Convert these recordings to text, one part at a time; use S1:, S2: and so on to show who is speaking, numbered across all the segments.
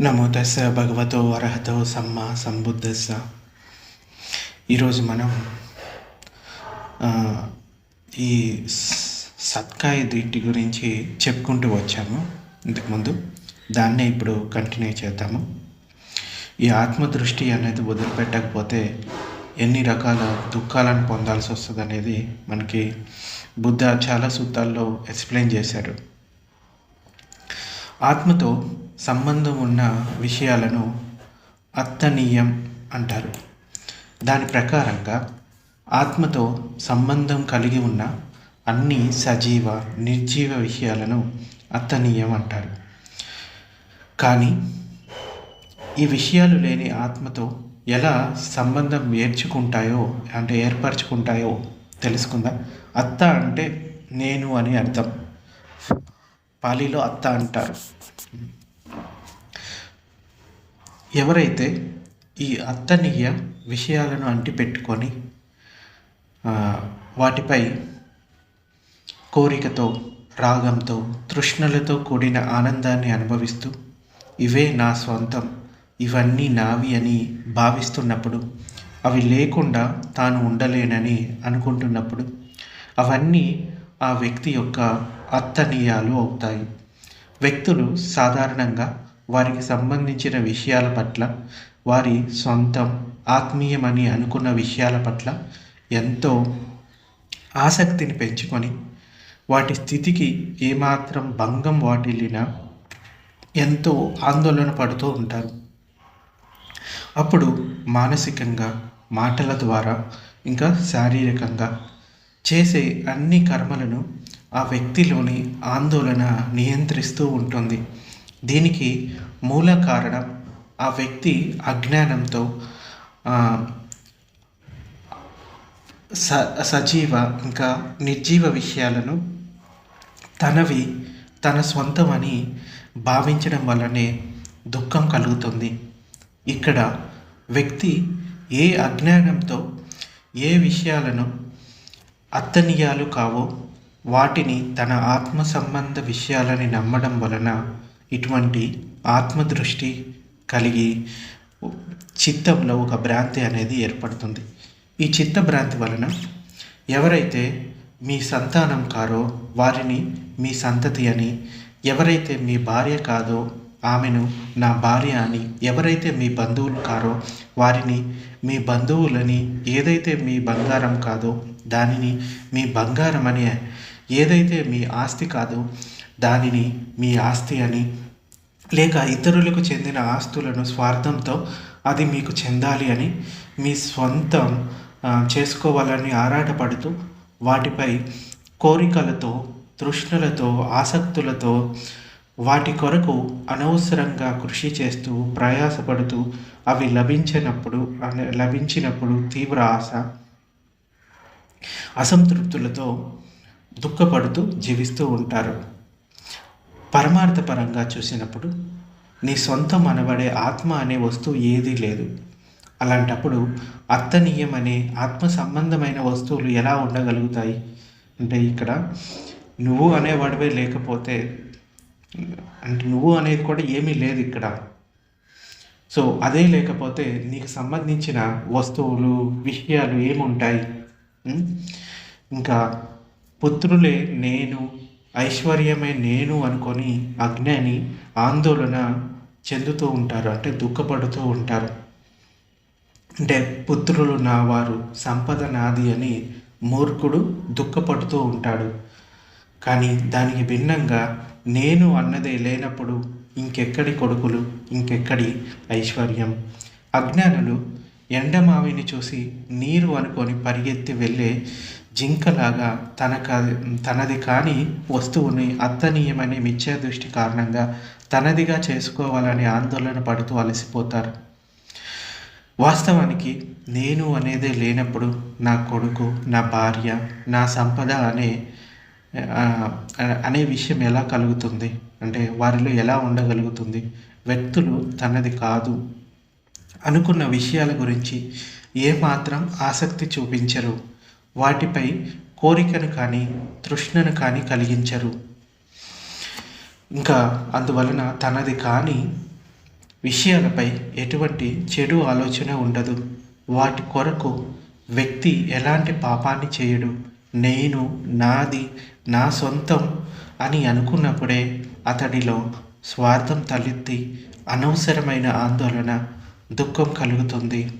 S1: నమోతస్స భగవతో అర్హతో సమ్మ సంబుద్ధస్స ఈరోజు మనం ఈ సత్కాయ దీటి గురించి చెప్పుకుంటూ వచ్చాము ఇంతకుముందు. దాన్నే ఇప్పుడు కంటిన్యూ చేద్దాము. ఈ ఆత్మదృష్టి అనేది వదిలిపెట్టకపోతే ఎన్ని రకాల దుఃఖాలను పొందాల్సి వస్తుంది అనేది మనకి బుద్ధ చాలా సూత్రాల్లో ఎక్స్ప్లెయిన్ చేశారు. ఆత్మతో సంబంధం ఉన్న విషయాలను అత్తనీయం అంటారు. దాని ప్రకారంగా ఆత్మతో సంబంధం కలిగి ఉన్న అన్ని సజీవ నిర్జీవ విషయాలను అత్తనీయం అంటారు. కానీ ఈ విషయాలు లేని ఆత్మతో ఎలా సంబంధం ఏర్చుకుంటాయో అంటే ఏర్పరచుకుంటాయో తెలుసుకుందాం? అత్త అంటే నేను అని అర్థం. పాలీలో అత్త అంటారు. ఎవరైతే ఈ అత్తనీయ విషయాలను అంటిపెట్టుకొని వాటిపై కోరికతో రాగంతో తృష్ణలతో కూడిన ఆనందాన్ని అనుభవిస్తూ ఇవే నా స్వంతం ఇవన్నీ నావి అని భావిస్తున్నప్పుడు అవి లేకుండా తాను ఉండలేనని అనుకుంటున్నప్పుడు అవన్నీ ఆ వ్యక్తి యొక్క అత్తనీయాలు అవుతాయి. వ్యక్తులు సాధారణంగా వారికి సంబంధించిన విషయాల పట్ల వారి సొంతం ఆత్మీయమని అనుకున్న విషయాల పట్ల ఎంతో ఆసక్తిని పెంచుకొని వాటి స్థితికి ఏమాత్రం భంగం వాటిల్లినా ఎంతో ఆందోళన పడుతూ ఉంటారు. అప్పుడు మానసికంగా మాటల ద్వారా ఇంకా శారీరకంగా చేసే అన్ని కర్మలను ఆ వ్యక్తిలోని ఆందోళన నియంత్రిస్తూ ఉంటుంది. దీనికి మూల కారణం ఆ వ్యక్తి అజ్ఞానంతో స సజీవ ఇంకా నిర్జీవ విషయాలను తనవి తన సొంతమని భావించడం వల్లనే దుఃఖం కలుగుతుంది. ఇక్కడ వ్యక్తి ఏ అజ్ఞానంతో ఏ విషయాలను అత్తనీయాలు కావో వాటిని తన ఆత్మ సంబంధ విషయాలని నమ్మడం వలన ఇటువంటి ఆత్మదృష్టి కలిగి చిత్తంలో ఒక భ్రాంతి అనేది ఏర్పడుతుంది. ఈ చిత్త భ్రాంతి వలన ఎవరైతే మీ సంతానం కారో వారిని మీ సంతతి అని ఎవరైతే మీ భార్య కాదో ఆమెను నా భార్య అని ఎవరైతే మీ బంధువులు కారో వారిని మీ బంధువులని ఏదైతే మీ బంగారం కాదో దానిని మీ బంగారం అని ఏదైతే మీ ఆస్తి కాదో దానిని మీ ఆస్తి అని. లేక ఇతరులకు చెందిన ఆస్తులను స్వార్థంతో అది మీకు చెందాలి అని మీ స్వంతం చేసుకోవాలని ఆరాటపడుతూ వాటిపై కోరికలతో తృష్ణలతో ఆసక్తులతో వాటి కొరకు అనవసరంగా కృషి చేస్తూ ప్రయాసపడుతూ అవి లభించినప్పుడు అనే- లభించినప్పుడు తీవ్ర ఆశ అసంతృప్తులతో దుఃఖపడుతూ జీవిస్తూ ఉంటారు. పరమార్థపరంగా చూసినప్పుడు నీ సొంతం అనబడే ఆత్మ అనే వస్తువు ఏదీ లేదు. అలాంటప్పుడు అత్తనీయం అనే ఆత్మ సంబంధమైన వస్తువులు ఎలా ఉండగలుగుతాయి? అంటే ఇక్కడ నువ్వు అనేవాడివే లేకపోతే అంటే నువ్వు అనేది కూడా ఏమీ లేదు ఇక్కడ. సో అదే లేకపోతే నీకు సంబంధించిన వస్తువులు విషయాలు ఏముంటాయి? ఇంకా పుత్రులే నేను ఐశ్వర్యమే నేను అనుకొని అజ్ఞాని ఆందోళన చెందుతూ ఉంటారు అంటే దుఃఖపడుతూ ఉంటారు. అంటే పుత్రులు నా వారు సంపద నాది అని మూర్ఖుడు దుఃఖపడుతూ ఉంటాడు. కానీ దానికి భిన్నంగా నేను అన్నదే లేనప్పుడు ఇంకెక్కడి కొడుకులు ఇంకెక్కడి ఐశ్వర్యం? అజ్ఞానులు ఎండమావిని చూసి నీరు అనుకొని పరిగెత్తి వెళ్ళే జింకలాగా తనక తనది కాని వస్తువుని అత్తనీయమనే మిథ్యా దృష్టి కారణంగా తనదిగా చేసుకోవాలని ఆందోళన పడుతూ అలసిపోతారు. వాస్తవానికి నేను అనేదే లేనప్పుడు నా కొడుకు నా భార్య నా సంపద అనే అనే విషయం ఎలా కలుగుతుంది? అంటే వారిలో ఎలా ఉండగలుగుతుంది? వ్యక్తులు తనది కాదు. అనుకున్న విషయాల గురించి ఏమాత్రం ఆసక్తి చూపించరు. వాటిపై కోరికను కానీ తృష్ణను కానీ కలిగించరు. ఇంకా అందువలన తనది కాని విషయాలపై ఎటువంటి చెడు ఆలోచన ఉండదు. వాటి కొరకు వ్యక్తి ఎలాంటి పాపాన్ని చేయడు. నేను నాది నా సొంతం అని అనుకున్నప్పుడే అతడిలో స్వార్థం తలెత్తి అనవసరమైన ఆందోళన దుఃఖం కలుగుతుంది.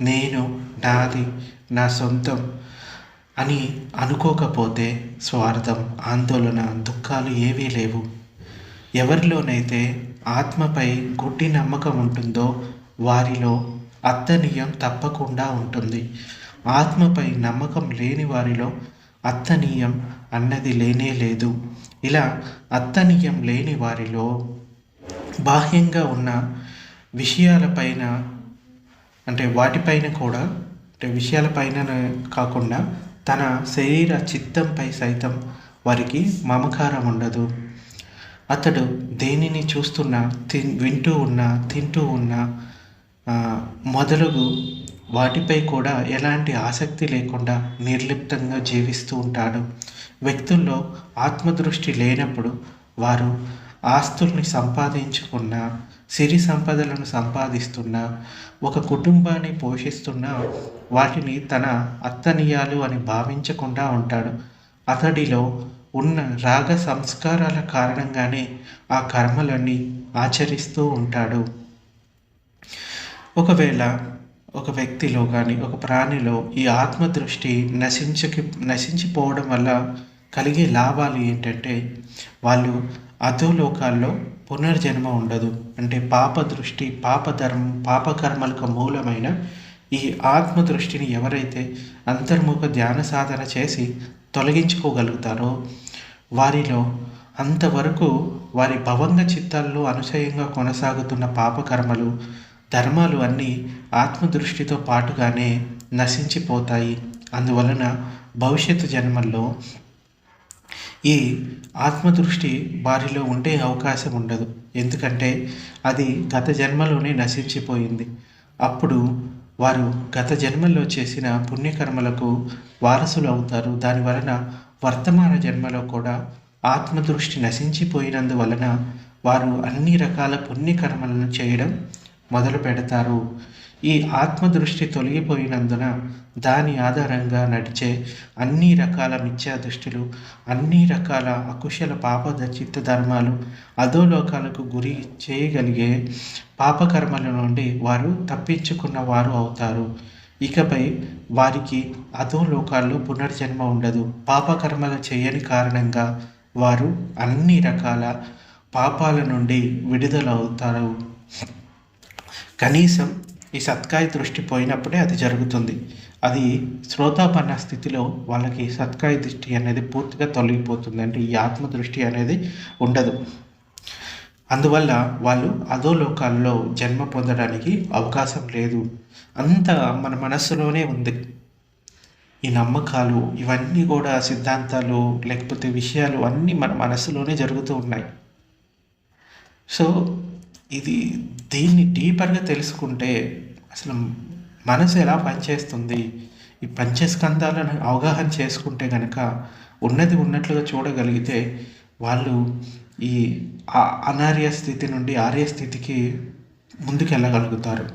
S1: నేను నాది నా సొంతం అని అనుకోకపోతే స్వార్థం ఆందోళన దుఃఖాలు ఏవీ లేవు. ఎవరిలోనైతే ఆత్మపై గుడ్డి నమ్మకం ఉంటుందో వారిలో అత్తనీయం తప్పకుండా ఉంటుంది. ఆత్మపై నమ్మకం లేని వారిలో అత్తనీయం అన్నది లేనే లేదు. ఇలా అత్తనీయం లేని వారిలో బాహ్యంగా ఉన్న విషయాలపైన అంటే వాటిపైన కూడా అంటే విషయాలపైన కాకుండా తన శరీర చిత్తంపై సైతం వారికి మమకారం ఉండదు. అతడు దేనిని చూస్తున్నా తి వింటూ ఉన్నా తింటూ ఉన్నా మొదలగు వాటిపై కూడా ఎలాంటి ఆసక్తి లేకుండా నిర్లిప్తంగా జీవిస్తూ ఉంటాడు. వ్యక్తుల్లో ఆత్మదృష్టి లేనప్పుడు వారు ఆస్తుల్ని సంపాదించుకున్న సిరి సంపదలను సంపాదిస్తున్న ఒక కుటుంబాన్ని పోషిస్తున్న వాటిని తన అత్తనీయాలు అని భావించకుండా ఉంటాడు. అతడిలో ఉన్న రాగ సంస్కారాల కారణంగానే ఆ కర్మలన్నీ ఆచరిస్తూ ఉంటాడు. ఒకవేళ ఒక వ్యక్తిలో కానీ ఒక ప్రాణిలో ఈ ఆత్మదృష్టి నశించకి నశించిపోవడం వల్ల కలిగే లాభాలు ఏంటంటే వాళ్ళు అధోలోకాల్లో పునర్జన్మ ఉండదు. అంటే పాప దృష్టి పాపధర్మం పాపకర్మలకు మూలమైన ఈ ఆత్మ దృష్టిని ఎవరైతే అంతర్ముఖ ధ్యాన సాధన చేసి తొలగించుకోగలుగుతారో వారిలో అంతవరకు వారి భవంగ చిత్తాల్లో అనుసయంగా కొనసాగుతున్న పాపకర్మలు ధర్మాలు అన్నీ ఆత్మదృష్టితో పాటుగానే నశించిపోతాయి. అందువలన భవిష్యత్తు జన్మల్లో ఈ ఆత్మదృష్టి వారిలో ఉండే అవకాశం ఉండదు. ఎందుకంటే అది గత జన్మలోనే నశించిపోయింది. అప్పుడు వారు గత జన్మల్లో చేసిన పుణ్యకర్మలకు వారసులు అవుతారు. దాని వలన వర్తమాన జన్మలో కూడా ఆత్మదృష్టి నశించిపోయినందువలన వారు అన్ని రకాల పుణ్యకర్మలను చేయడం మొదలు పెడతారు ఈ ఆత్మదృష్టి తొలగిపోయినందున దాని ఆధారంగా నడిచే అన్ని రకాల మిథ్యా దృష్టిలు అన్ని రకాల అకుశల పాపదచిత్త ధర్మాలు అధోలోకాలకు గురి చేయగలిగే పాపకర్మల నుండి వారు తప్పించుకున్న వారు అవుతారు. ఇకపై వారికి అధోలోకాల్లో పునర్జన్మ ఉండదు. పాపకర్మలు చేయని కారణంగా వారు అన్ని రకాల పాపాల నుండి విడుదల అవుతారు కనీసం ఈ సత్కాయ దృష్టి పోయినప్పుడే అది జరుగుతుంది. అది శ్రోతాపన్న స్థితిలో వాళ్ళకి సత్కాయ దృష్టి అనేది పూర్తిగా తొలగిపోతుంది. అంటే ఈ ఆత్మ దృష్టి అనేది ఉండదు. అందువల్ల వాళ్ళు అదో లోకాల్లో జన్మ పొందడానికి అవకాశం లేదు. అంత మన మనస్సులోనే ఉంది. ఈ నమ్మకాలు ఇవన్నీ కూడా సిద్ధాంతాలు లేకపోతే విషయాలు అన్నీ మన మనసులోనే జరుగుతూ ఉన్నాయి. సో ఇది దీన్ని డీపర్గా తెలుసుకుంటే అసలు మనసు ఎలా పనిచేస్తుంది? ఈ పంచస్కందాలను అవగాహన చేసుకుంటే కనుక ఉన్నది ఉన్నట్లుగా చూడగలిగితే వాళ్ళు ఈ అనార్య స్థితి నుండి ఆర్య స్థితికి ముందుకు వెళ్ళగలుగుతారు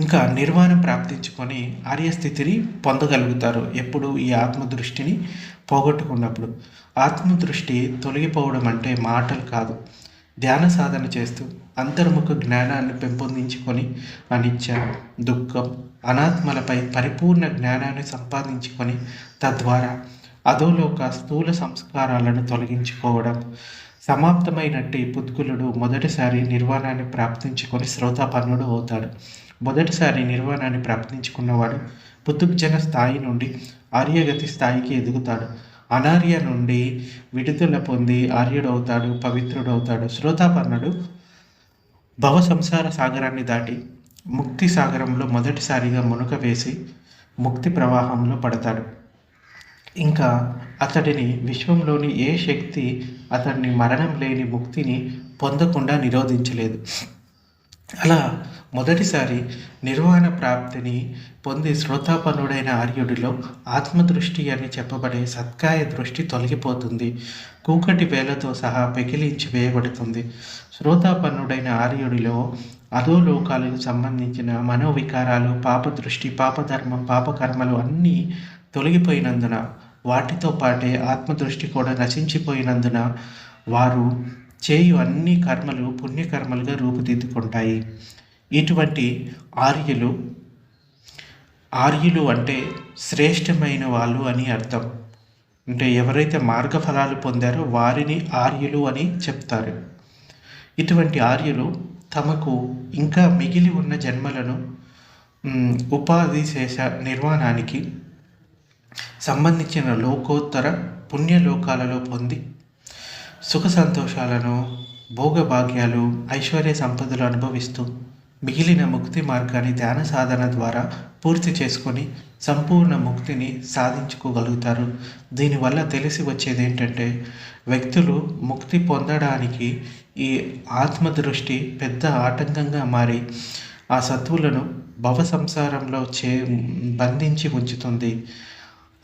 S1: ఇంకా నిర్వాణం ప్రాప్తించుకొని ఆర్యస్థితిని పొందగలుగుతారు ఎప్పుడు ఈ ఆత్మదృష్టిని పోగొట్టుకున్నప్పుడు. ఆత్మదృష్టి తొలగిపోవడం అంటే మాటలు కాదు. ధ్యాన సాధన చేస్తూ అంతర్ముఖ జ్ఞానాన్ని పెంపొందించుకొని అనిత్య దుఃఖం అనాత్మలపై పరిపూర్ణ జ్ఞానాన్ని సంపాదించుకొని తద్వారా అధోలోక స్థూల సంస్కారాలను తొలగించుకోవడం సమాప్తమైనట్టే పుద్గులుడు మొదటిసారి నిర్వాణాన్ని ప్రాప్తించుకొని శ్రోతాపన్నుడు అవుతాడు. మొదటిసారి నిర్వాణాన్ని ప్రాప్తించుకున్నవాడు పుతుగ్జన స్థాయి నుండి ఆర్యగతి స్థాయికి ఎదుగుతాడు. అనార్య నుండి విడుదల పొంది ఆర్యుడవుతాడు పవిత్రుడవుతాడు. శ్రోతాపన్నుడు భవ సంసార సాగరాన్ని దాటి ముక్తి సాగరంలో మొదటిసారిగా మునుక వేసి ముక్తి ప్రవాహంలో పడతాడు. ఇంకా అతడిని విశ్వంలోని ఏ శక్తి అతడిని మరణం లేని ముక్తిని పొందకుండా నిరోధించలేదు. అలా మొదటిసారి నిర్వాణ ప్రాప్తిని పొంది శ్రోతాపన్నుడైన ఆర్యుడిలో ఆత్మదృష్టి అని చెప్పబడే సత్కాయ దృష్టి తొలగిపోతుంది. కూకటి వేలతో సహా పెకిలించి వేయబడుతుంది. శ్రోతాపన్నుడైన ఆర్యుడిలో అధోలోకాలకు సంబంధించిన మనోవికారాలు పాప దృష్టి పాపధర్మం పాపకర్మలు అన్నీ తొలగిపోయినందున వాటితో పాటే ఆత్మదృష్టి కూడా నశించిపోయినందున వారు చేయు అన్ని కర్మలు పుణ్యకర్మలుగా రూపుదిద్దుకుంటాయి. ఇటువంటి ఆర్యులు ఆర్యులు అంటే శ్రేష్టమైన వాళ్ళు అని అర్థం. అంటే ఎవరైతే మార్గఫలాలు పొందారో వారిని ఆర్యులు అని చెప్తారు. ఇటువంటి ఆర్యులు తమకు ఇంకా మిగిలి ఉన్న జన్మలను ఉపాధి శేష నిర్మాణానికి సంబంధించిన లోకోత్తర పుణ్యలోకాలలో పొంది సుఖ సంతోషాలను భోగభాగ్యాలు ఐశ్వర్య సంపదలు అనుభవిస్తూ మిగిలిన ముక్తి మార్గాన్ని ధ్యాన సాధన ద్వారా పూర్తి చేసుకొని సంపూర్ణ ముక్తిని సాధించుకోగలుగుతారు. దీనివల్ల తెలిసి వచ్చేది ఏంటంటే వ్యక్తులు ముక్తి పొందడానికి ఈ ఆత్మదృష్టి పెద్ద ఆటంకంగా మారి ఆ సత్వులను భవ సంసారంలో చే బంధించి ఉంచుతుంది.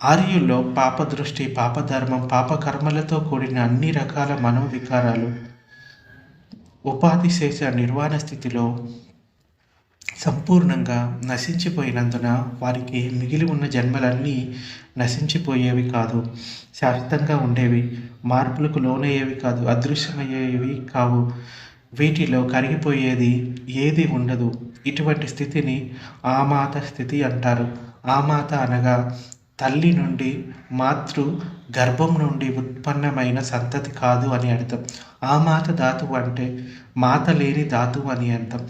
S1: ఆర్యుల్లో పాపదృష్టి పాపధర్మం పాపకర్మలతో కూడిన అన్ని రకాల మనోవికారాలు ఉపాధి శేష నిర్వాణ స్థితిలో సంపూర్ణంగా నశించిపోయినందున వారికి మిగిలి ఉన్న జన్మలన్నీ నశించిపోయేవి కాదు శాశ్వతంగా ఉండేవి మార్పులకు లోనయ్యేవి కాదు అదృశ్యమయ్యేవి కావు. వీటిలో కరిగిపోయేది ఏది ఉండదు. ఇటువంటి స్థితిని ఆమాత స్థితి అంటారు. ఆమాత అనగా తల్లి నుండి మాతృ గర్భం నుండి ఉత్పన్నమైన సంతతి కాదు అని అర్థం. ఆ మాత ధాతువు అంటే మాత లేని ధాతువు అని అర్థం.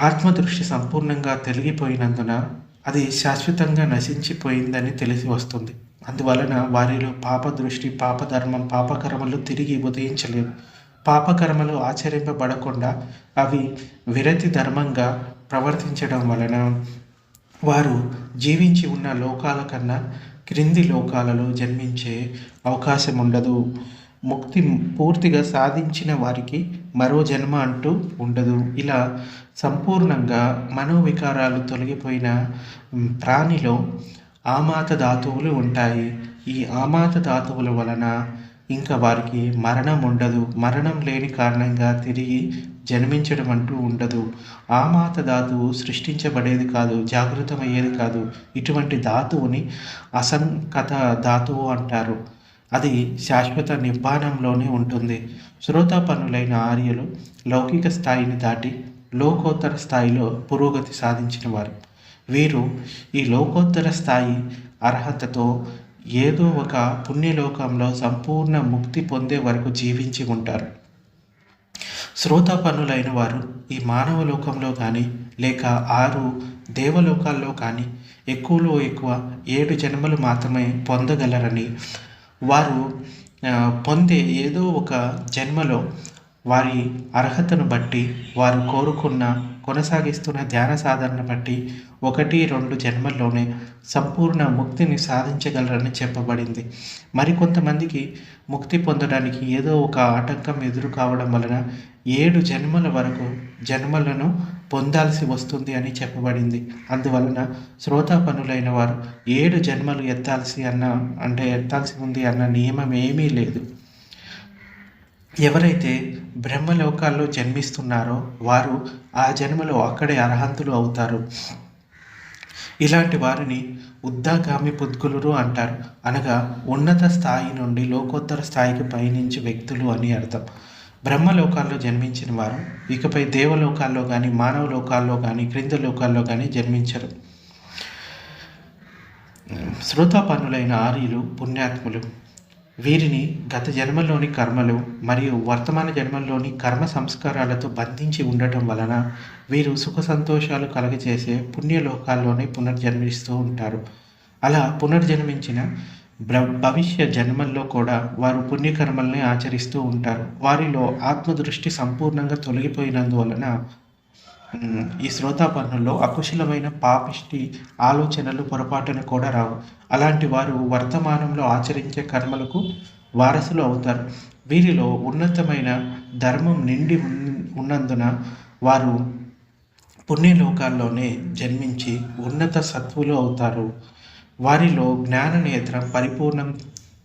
S1: ఆత్మదృష్టి సంపూర్ణంగా తొలగిపోయినందున అది శాశ్వతంగా నశించిపోయిందని తెలిసి వస్తుంది. అందువలన వారిలో పాప దృష్టి పాపధర్మం పాపకర్మలు తిరిగి ఉదయించలేవు. పాపకర్మలు ఆచరింపబడకుండా అవి విరతి ధర్మంగా ప్రవర్తించడం వలన వారు జీవించి ఉన్న లోకాల కన్నా క్రింది లోకాలలో జన్మించే అవకాశం ఉండదు ముక్తి పూర్తిగా సాధించిన వారికి మరో జన్మ అంటూ ఉండదు. ఇలా సంపూర్ణంగా మనోవికారాలు తొలగిపోయిన ప్రాణిలో ఆమాత ధాతువులు ఉంటాయి. ఈ ఆమాత ధాతువుల వలన ఇంకా వారికి మరణం ఉండదు. మరణం లేని కారణంగా తిరిగి జన్మించడం అంటూ ఉండదు. ఆ మాత ధాతువు సృష్టించబడేది కాదు జాగృతమయ్యేది కాదు. ఇటువంటి ధాతువుని అసంకత ధాతువు అంటారు. అది శాశ్వత నిర్మాణంలోనే ఉంటుంది. శ్రోతాపన్నులైన ఆర్యలు లౌకిక స్థాయిని దాటి లోకోత్తర స్థాయిలో పురోగతి సాధించిన వారు. వీరు ఈ లోకోత్తర స్థాయి అర్హతతో ఏదో ఒక పుణ్యలోకంలో సంపూర్ణ ముక్తి పొందే వరకు జీవించి ఉంటారు. శ్రోతాపన్నులైన వారు ఈ మానవ లోకంలో కానీ లేక ఆరు దేవలోకాల్లో కానీ ఎక్కువలో ఎక్కువ ఏడు జన్మలు మాత్రమే పొందగలరని వారు పొందే ఏదో ఒక జన్మలో వారి అర్హతను బట్టి వారు కోరుకున్న కొనసాగిస్తున్న ధ్యాన సాధనను బట్టి ఒకటి రెండు జన్మల్లోనే సంపూర్ణ ముక్తిని సాధించగలరని చెప్పబడింది. మరికొంతమందికి ముక్తి పొందడానికి ఏదో ఒక ఆటంకం ఎదురు కావడం వలన ఏడు జన్మల వరకు జన్మలను పొందాల్సి వస్తుంది అని చెప్పబడింది. అందువలన శ్రోతాపనులైన వారు ఏడు జన్మలు ఎత్తాల్సి అన్న అంటే ఎత్తాల్సి ఉంది అన్న నియమం ఏమీ లేదు. ఎవరైతే బ్రహ్మలోకాల్లో జన్మిస్తున్నారో వారు ఆ జన్మలో అక్కడే అర్హంతులు అవుతారు. ఇలాంటి వారిని ఉద్దాగామి పుద్గులురు అంటారు. అనగా ఉన్నత స్థాయి నుండి లోకోత్తర స్థాయికి పయనించే వ్యక్తులు అని అర్థం. బ్రహ్మలోకాల్లో జన్మించిన వారు ఇకపై దేవలోకాల్లో కానీ మానవ లోకాల్లో కానీ క్రింద లోకాల్లో కానీ జన్మించరు. శ్రోతాపన్నులైన ఆర్యులు పుణ్యాత్ములు వీరిని గత జన్మలోని కర్మలు మరియు వర్తమాన జన్మల్లోని కర్మ సంస్కారాలతో బంధించి ఉండటం వలన వీరు సుఖ సంతోషాలు కలగజేసే పుణ్యలోకాల్లోనే పునర్జన్మిస్తూ ఉంటారు. అలా పునర్జన్మించిన భ్ర భవిష్య జన్మల్లో కూడా వారు పుణ్యకర్మల్ని ఆచరిస్తూ ఉంటారు. వారిలో ఆత్మదృష్టి సంపూర్ణంగా తొలగిపోయినందువలన ఈ శ్రోతాపన్నుల్లో అకుశలమైన పాపిష్టి ఆలోచనలు పొరపాటున కూడా రావు. అలాంటి వారు వర్తమానంలో ఆచరించే కర్మలకు వారసులు అవుతారు. వీరిలో ఉన్నతమైన ధర్మం నిండి ఉన్- ఉన్నందున వారు పుణ్యలోకాల్లోనే జన్మించి ఉన్నత సత్వులు అవుతారు. వారిలో జ్ఞాన నేత్రం పరిపూర్ణం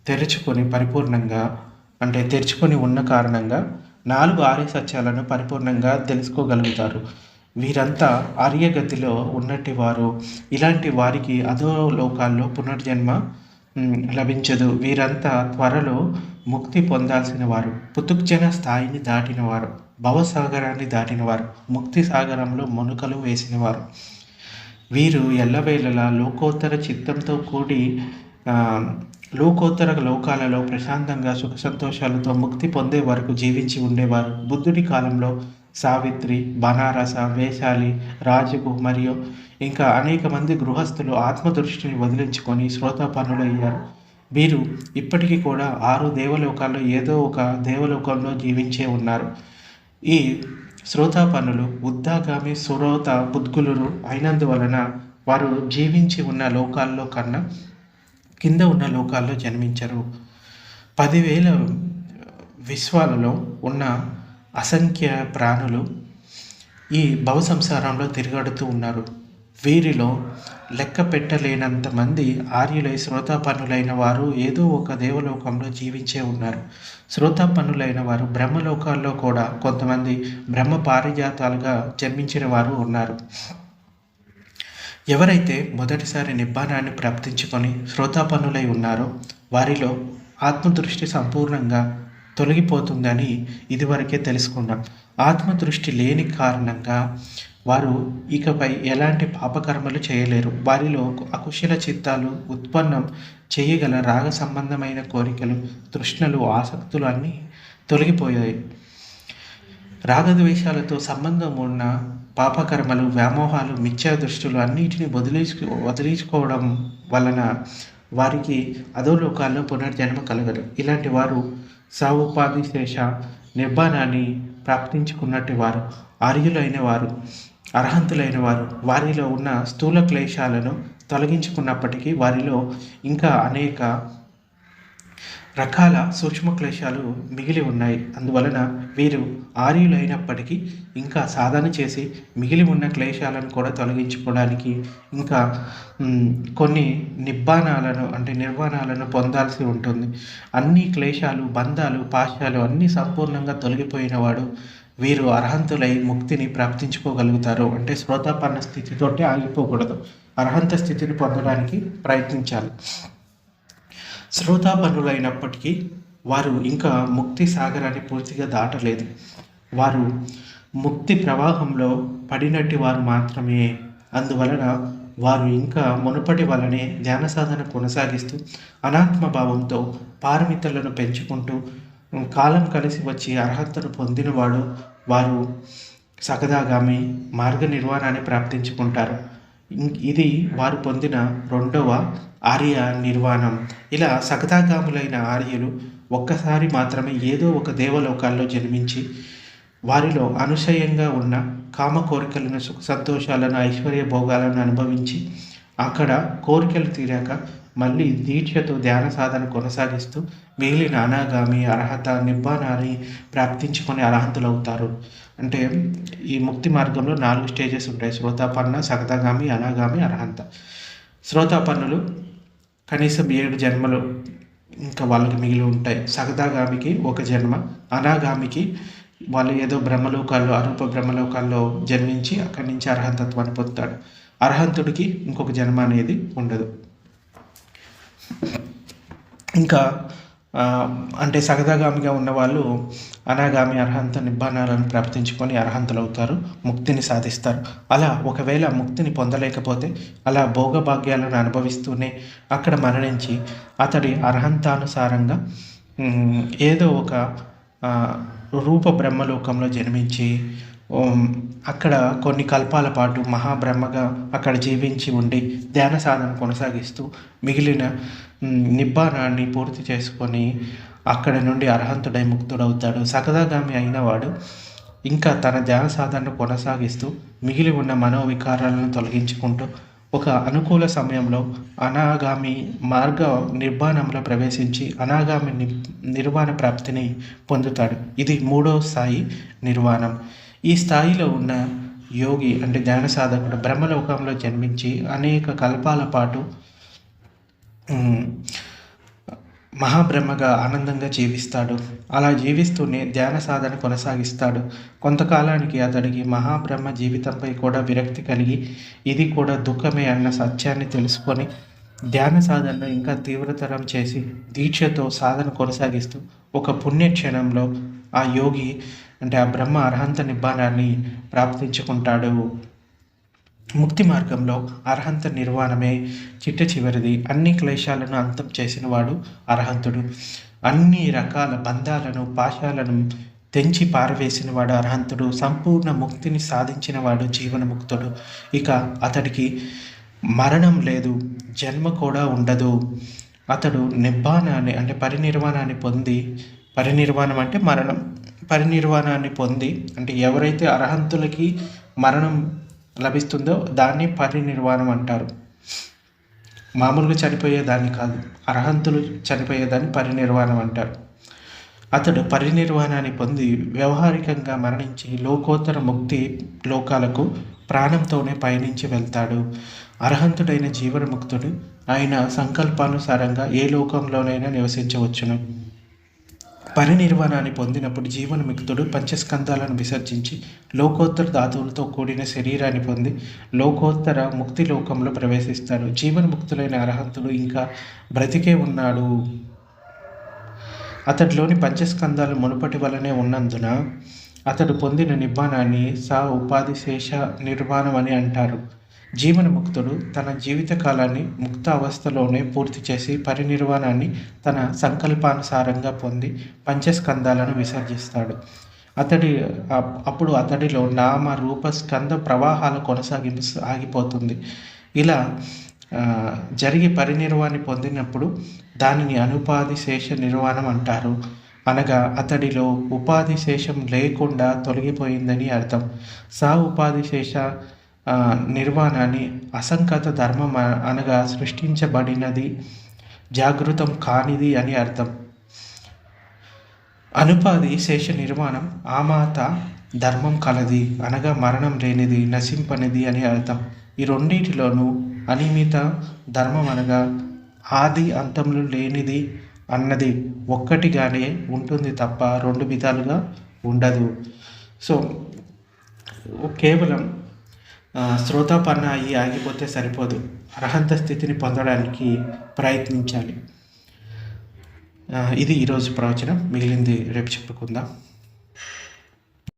S1: తెరుచుకొని పరిపూర్ణంగా అంటే తెరుచుకొని ఉన్న కారణంగా నాలుగు ఆర్య సత్యాలను పరిపూర్ణంగా తెలుసుకోగలుగుతారు. వీరంతా ఆర్యగతిలో ఉన్నట్టి వారు ఇలాంటి వారికి అధో లోకాల్లో పునర్జన్మ లభించదు. వీరంతా త్వరలో ముక్తి పొందాల్సిన వారు పుతుక్జన స్థాయిని దాటిన వారు భవసాగరాన్ని దాటిన వారు ముక్తి సాగరంలో మునుకలు వేసిన వారు వీరు ఎల్లవేళలా లోకోత్తర చిత్తంతో కూడి లోకోత్తర లోకాలలో ప్రశాంతంగా సుఖ సంతోషాలతో ముక్తి పొందే వరకు జీవించి ఉండేవారు. బుద్ధుడి కాలంలో సావిత్రి బనారస వేశాలి రాజుకు మరియు ఇంకా అనేక మంది గృహస్థులు ఆత్మదృష్టిని వదిలించుకొని శ్రోతాపన్నులయ్యారు వీరు ఇప్పటికీ కూడా ఆరు దేవలోకాల్లో ఏదో ఒక దేవలోకంలో జీవించే ఉన్నారు. ఈ శ్రోతాపన్నులు ఉద్దాగామి సురోత బుద్గులురు అయినందువలన వారు జీవించి ఉన్న లోకాల్లో కన్నా కింద ఉన్న లోకాల్లో జన్మించరు. పదివేల విశ్వాలలో ఉన్న అసంఖ్య ప్రాణులు ఈ భవ సంసారంలో తిరగడుతూ ఉన్నారు. వీరిలో లెక్క పెట్టలేనంత మంది ఆర్యులై శ్రోతాపన్నులైన వారు ఏదో ఒక దేవలోకంలో జీవించే ఉన్నారు. శ్రోతాపన్నులైన వారు బ్రహ్మలోకాల్లో కూడా కొంతమంది బ్రహ్మ పారిజాతాలుగా జన్మించిన వారు ఉన్నారు. ఎవరైతే మొదటిసారి నిబ్బానాన్ని ప్రాప్తించుకొని శ్రోతాపన్నులై ఉన్నారో వారిలో ఆత్మదృష్టి సంపూర్ణంగా తొలగిపోతుందని ఇదివరకే తెలుసుకున్నాం. ఆత్మదృష్టి లేని కారణంగా వారు ఇకపై ఎలాంటి పాపకర్మలు చేయలేరు. వారిలో అకుశల చిత్తాలు ఉత్పన్నం చేయగల రాగ సంబంధమైన కోరికలు తృష్ణలు ఆసక్తులు అన్నీ తొలగిపోయాయి. రాగద్వేషాలతో సంబంధం ఉన్న పాపకర్మలు వ్యామోహాలు మిథ్యా దృష్టిలు అన్నిటిని వదిలేసు వదిలించుకోవడం వలన వారికి అధోలోకాల్లో పునర్జన్మ కలగదు. ఇలాంటి వారు సావుపాధి శేష నిబ్బానాన్ని ప్రాప్తించుకున్నట్టు వారు అర్యులైన వారు అర్హంతులైన వారు వారిలో ఉన్న స్థూల క్లేశాలను తొలగించుకున్నప్పటికీ వారిలో ఇంకా అనేక రకాల సూక్ష్మ క్లేశాలు మిగిలి ఉన్నాయి. అందువలన వీరు ఆర్యులైనప్పటికీ ఇంకా సాధన చేసి మిగిలి ఉన్న క్లేశాలను కూడా తొలగించుకోవడానికి ఇంకా కొన్ని నిబ్బానాలను అంటే నిర్వాణాలను పొందాల్సి ఉంటుంది. అన్ని క్లేశాలు బంధాలు పాశాలు అన్నీ సంపూర్ణంగా తొలగిపోయినవాడు వీరు అర్హంతులై ముక్తిని ప్రాప్తించుకోగలుగుతారు. అంటే శ్రోతాపన్న స్థితితోటి ఆగిపోకూడదు. అర్హంత స్థితిని పొందడానికి ప్రయత్నించాలి. శ్రోతాపన్నులైనప్పటికీ వారు ఇంకా ముక్తి సాగరాన్ని పూర్తిగా దాటలేదు. వారు ముక్తి ప్రవాహంలో పడినట్టి వారు మాత్రమే. అందువలన వారు ఇంకా మునుపటి వలనే ధ్యాన సాధన కొనసాగిస్తూ అనాత్మ భావంతో పారమితలను పెంచుకుంటూ కాలం కలిసి వచ్చి అర్హతను పొందినవాడు వారు సకదాగామి మార్గ నిర్వాణాన్ని ప్రాప్తించుకుంటారు. ఇది వారు పొందిన రెండవ ఆర్య నిర్వాణం. ఇలా సకదాగాములైన ఆర్యులు ఒక్కసారి మాత్రమే ఏదో ఒక దేవలోకాల్లో జన్మించి వారిలో అనుశయంగా ఉన్న కామ కోరికలను సుఖ సంతోషాలను ఐశ్వర్య భోగాలను అనుభవించి అక్కడ కోరికలు తీరాక మళ్ళీ దీక్షతో ధ్యాన సాధన కొనసాగిస్తూ మిగిలిన అనాగామి అర్హత నిబ్బానాన్ని ప్రాప్తించుకొని అర్హంతులవుతారు. అంటే ఈ ముక్తి మార్గంలో నాలుగు స్టేజెస్ ఉంటాయి. శ్రోతాపన్న సగతగామి అనాగామి అర్హంత. శ్రోతాపన్నులు కనీసం ఏడు జన్మలు ఇంకా వాళ్ళకి మిగిలి ఉంటాయి. సగదాగామికి ఒక జన్మ అనాగామికి వాళ్ళు ఏదో బ్రహ్మలోకాల్లో అరూప బ్రహ్మలోకాల్లో జన్మించి అక్కడి నుంచి అర్హంతత్వాన్ని పొందుతాడు. అర్హంతుడికి ఇంకొక జన్మ అనేది ఉండదు. ఇంకా అంటే సగదాగామిగా ఉన్న వాళ్ళు అనాగామి అర్హంత నిబ్బానాలను ప్రాప్తించుకొని అర్హంతులవుతారు ముక్తిని సాధిస్తారు. అలా ఒకవేళ ముక్తిని పొందలేకపోతే అలా భోగభాగ్యాలను అనుభవిస్తూనే అక్కడ మరణించి అతడి అర్హంతానుసారంగా ఏదో ఒక రూప బ్రహ్మలోకంలో జన్మించి అక్కడ కొన్ని కల్పాల పాటు మహాబ్రహ్మగా అక్కడ జీవించి ఉండి ధ్యాన సాధన కొనసాగిస్తూ మిగిలిన నిబ్బానాన్ని పూర్తి చేసుకొని అక్కడ నుండి అర్హంతుడై ముక్తుడవుతాడు. సకదాగామి అయినవాడు ఇంకా తన ధ్యాన సాధనను కొనసాగిస్తూ మిగిలి ఉన్న మనోవికారాలను తొలగించుకుంటూ ఒక అనుకూల సమయంలో అనాగామి మార్గ నిర్వాణంలో ప్రవేశించి అనాగామి ని నిర్వాణ ప్రాప్తిని పొందుతాడు. ఇది మూడో స్థాయి నిర్వాణం. ఈ స్థాయిలో ఉన్న యోగి అంటే ధ్యాన సాధకుడు బ్రహ్మలోకంలో జన్మించి అనేక కల్పాల పాటు మహాబ్రహ్మగా ఆనందంగా జీవిస్తాడు. అలా జీవిస్తూనే ధ్యాన సాధన కొనసాగిస్తాడు. కొంతకాలానికి అతడికి మహాబ్రహ్మ జీవితంపై కూడా విరక్తి కలిగి ఇది కూడా దుఃఖమే అన్న సత్యాన్ని తెలుసుకొని ధ్యాన సాధనను ఇంకా తీవ్రతరం చేసి దీక్షతో సాధన కొనసాగిస్తూ ఒక పుణ్యక్షణంలో ఆ యోగి అంటే ఆ బ్రహ్మ అర్హంత నిబ్బానాన్ని ప్రాప్తించుకుంటాడు. ముక్తి మార్గంలో అర్హంత నిర్వాణమే చిట్ట చివరిది. అన్ని క్లేశాలను అంతం చేసినవాడు అర్హంతుడు. అన్ని రకాల బంధాలను పాశాలను తెంచి పారవేసినవాడు అర్హంతుడు. సంపూర్ణ ముక్తిని సాధించినవాడు జీవనముక్తుడు. ఇక అతడికి మరణం లేదు జన్మ కూడా ఉండదు. అతడు నిబ్బానాన్ని అంటే పరినిర్వాణాన్ని పొంది పరినిర్వాణం అంటే మరణం. పరినిర్వాణాన్ని పొంది అంటే ఎవరైతే అర్హంతులకి మరణం లభిస్తుందో దాన్ని పరినిర్వాణం అంటారు. మామూలుగా చనిపోయేదాన్ని కాదు అర్హంతులు చనిపోయేదాన్ని పరినిర్వాణం అంటారు. అతడు పరినిర్వాణాన్ని పొంది వ్యవహారికంగా మరణించి లోకోత్తర ముక్తి లోకాలకు ప్రాణంతోనే పయనించి వెళ్తాడు. అర్హంతుడైన జీవనముక్తుడు ఆయన సంకల్పానుసారంగా ఏ లోకంలోనైనా నివసించవచ్చును. పరినిర్వాణాన్ని పొందినప్పుడు జీవనముక్తుడు పంచస్కంధాలను విసర్జించి లోకోత్తర ధాతువులతో కూడిన శరీరాన్ని పొంది లోకోత్తర ముక్తి లోకంలో ప్రవేశిస్తాడు జీవన్ముక్తులైన అర్హంతుడు ఇంకా బ్రతికే ఉన్నాడు. అతడిలోని పంచస్కంధాలు మునుపటి వలనే ఉన్నందున అతడు పొందిన నిబ్బానాన్ని సా ఉపాధి శేష నిర్వాణం అని అంటారు. జీవనముక్తుడు తన జీవితకాలాన్ని ముక్త అవస్థలోనే పూర్తి చేసి పరినిర్వాణాన్ని తన సంకల్పానుసారంగా పొంది పంచస్కందాలను విసర్జిస్తాడు. అతడి అప్పుడు అతడిలో నామ రూప స్కంద ప్రవాహాలు కొనసాగింపు ఆగిపోతుంది. ఇలా జరిగి పరినిర్వాణి పొందినప్పుడు దానిని అనుపాధి శేష నిర్వాణం అంటారు. అనగా అతడిలో ఉపాధి శేషం లేకుండా తొలగిపోయిందని అర్థం. సా ఉపాధి శేష నిర్వాణాన్ని అసంకత ధర్మం అనగా సృష్టించబడినది జాగృతం కానిది అని అర్థం. అనుపాది శేష నిర్మాణం ఆమాత ధర్మం కలది అనగా మరణం లేనిది నశింపనిది అని అర్థం. ఈ రెండింటిలోనూ అనిమిత ధర్మం అనగా ఆది అంతంలో లేనిది అన్నది ఒక్కటిగానే ఉంటుంది తప్ప రెండు విధాలుగా ఉండదు. సో కేవలం శ్రోతాపన్న అయ్యి ఆగిపోతే సరిపోదు. అర్హంత స్థితిని పొందడానికి ప్రయత్నించాలి. ఇది ఈరోజు ప్రవచనం. మిగిలింది రేపు చెప్పుకుందాం.